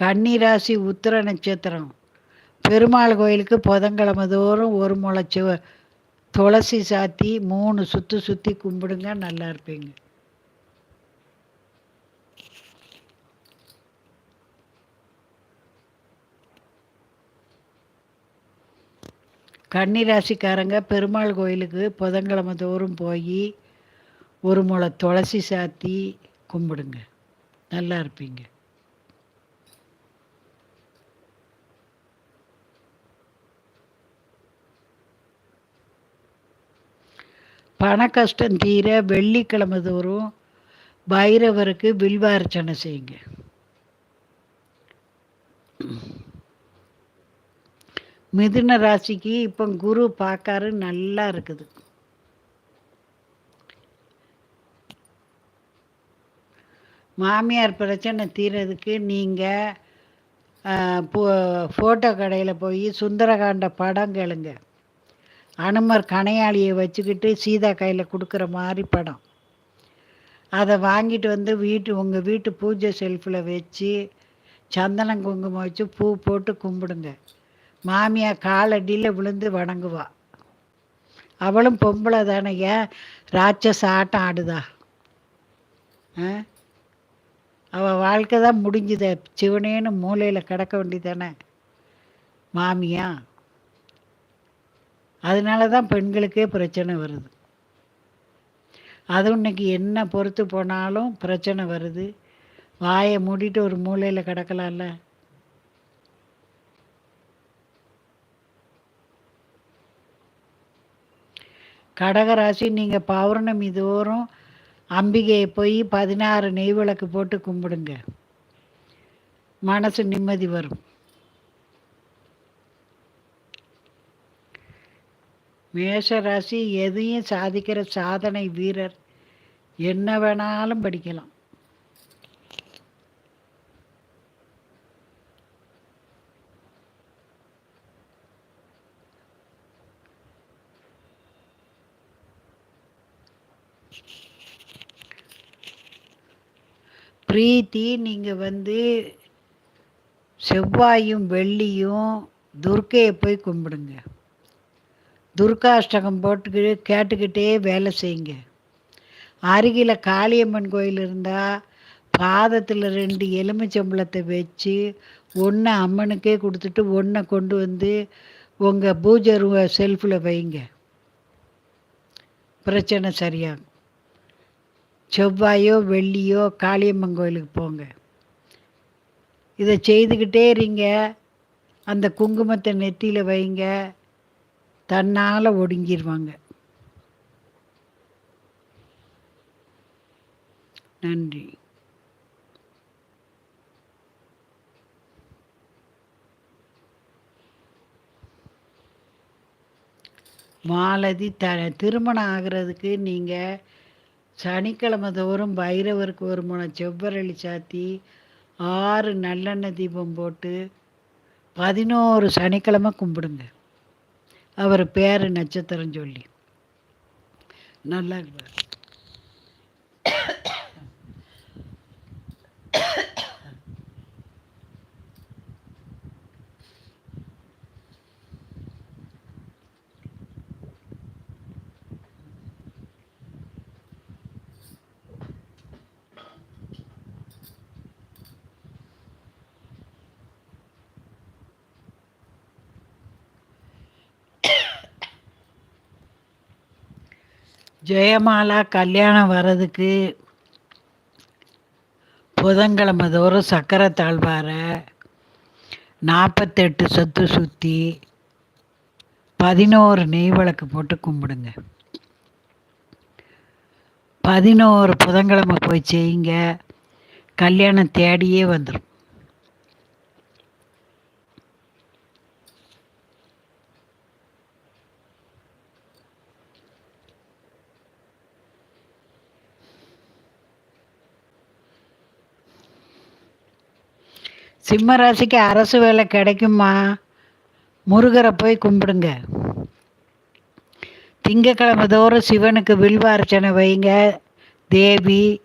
கன்னிராசி உத்திர நட்சத்திரம். பெருமாள் கோயிலுக்கு புதன்கிழமை தோறும் ஒரு முளைச்சி துளசி சாத்தி மூணு சுற்றி சுற்றி கும்பிடுங்க நல்லா இருப்பீங்க. கன்னிராசிக்காரங்க பெருமாள் கோயிலுக்கு புதன்கிழமை தோறும் போய் ஒரு முளை துளசி சாத்தி கும்பிடுங்க. நல்லா இருப்பீங்க. பண கஷ்டம் தீர வெள்ளிக்கிழமை தோறும் பைரவருக்கு வில்வார்ச்சனை செய்யுங்க. மிதுன ராசிக்கு இப்போ குரு பார்க்காரு நல்லா இருக்குது. மாமியார் பிரச்சனை தீரதுக்கு நீங்கள் ஃபோட்டோ கடையில் போய் சுந்தரகாண்ட படம் கேளுங்க. அனுமர் கணையாளியை வச்சுக்கிட்டு சீதா கையில் கொடுக்குற மாதிரி படம். அதை வாங்கிட்டு வந்து வீட்டு உங்கள் வீட்டு பூஜை செல்ஃபில் வச்சு சந்தனம் குங்குமம் வச்சு பூ போட்டு கும்பிடுங்க. மாமியார் காலடியில் விழுந்து வணங்குவா. அவளும் பொம்பளை தானே ஏன்? ராட்சச ஆட்டம் ஆடுதா? அவள் வாழ்க்கை தான் முடிஞ்சுத சிவனேன்னு மூலையில் கிடக்க வேண்டியதானே மாமியா அதனால தான் பெண்களுக்கே பிரச்சனை வருது. அதுவும் இன்னைக்கு என்ன பொறுத்து போனாலும் பிரச்சனை வருது. வாயை மூடிட்டு ஒரு மூலையில் கிடக்கலாம்ல. கடகராசி நீங்கள் பௌர்ணமி தோறும் அம்பிகையை போய் பதினாறு நெய் விளக்கு போட்டு கும்பிடுங்க. மனசு நிம்மதி வரும். மேஷராசி எதையும் சாதிக்கிற சாதனை வீரர். என்ன வேணாலும் படிக்கலாம். பிரீத்தி நீங்கள் வந்து செவ்வாயும் வெள்ளியும் துர்க்கையை போய் கும்பிடுங்க. துர்காஷ்டகம் போட்டுக்கிட்டு கேட்டுக்கிட்டே வேலை செய்யுங்க. அருகில் காளியம்மன் கோயில் இருந்தால் பாதத்தில் ரெண்டு எலுமிச்சம்பளத்தை வச்சு ஒன்று அம்மனுக்கே கொடுத்துட்டு ஒன்றை கொண்டு வந்து உங்கள் பூஜை செல்ஃபில் வைங்க. பிரச்சனை சரியாகும். செவ்வாயோ வெள்ளியோ காளியம்மன் கோயிலுக்கு போங்க. இதை செய்துக்கிட்டே இருங்க. அந்த குங்குமத்தை நெத்தியில் வைங்க. தன்னால் ஒடுங்கிடுவாங்க நன்றி. மாலதி த திருமணம் ஆகிறதுக்கு நீங்கள் சனிக்கிழமை தோறும் பைரவருக்கு ஒரு முனை செவ்வரளி சாத்தி ஆறு நல்லெண்ணெய் தீபம் போட்டு பதினோரு சனிக்கிழமை கும்பிடுங்க. அவர் பேர் நட்சத்திரம் சொல்லி. நல்லா இருப்பார் ஜெயமாலா கல்யாணம் வர்றதுக்கு புதன்கிழமை தோறும் சக்கரை தாழ்வாரை நாற்பத்தெட்டு சொத்து சுற்றி பதினோரு நெய் விளக்கு போட்டு கும்பிடுங்க. பதினோரு புதன்கிழமை போய் செய்யுங்க. கல்யாணம் தேடியே வந்துடும் சிம்ம ராசிக்கு அரசு வேலை கிடைக்குமா? முருகரை போய் கும்பிடுங்க. திங்கக்கிழமை தோறும் சிவனுக்கு வில்வார்ச்சனை வைங்க. தேவி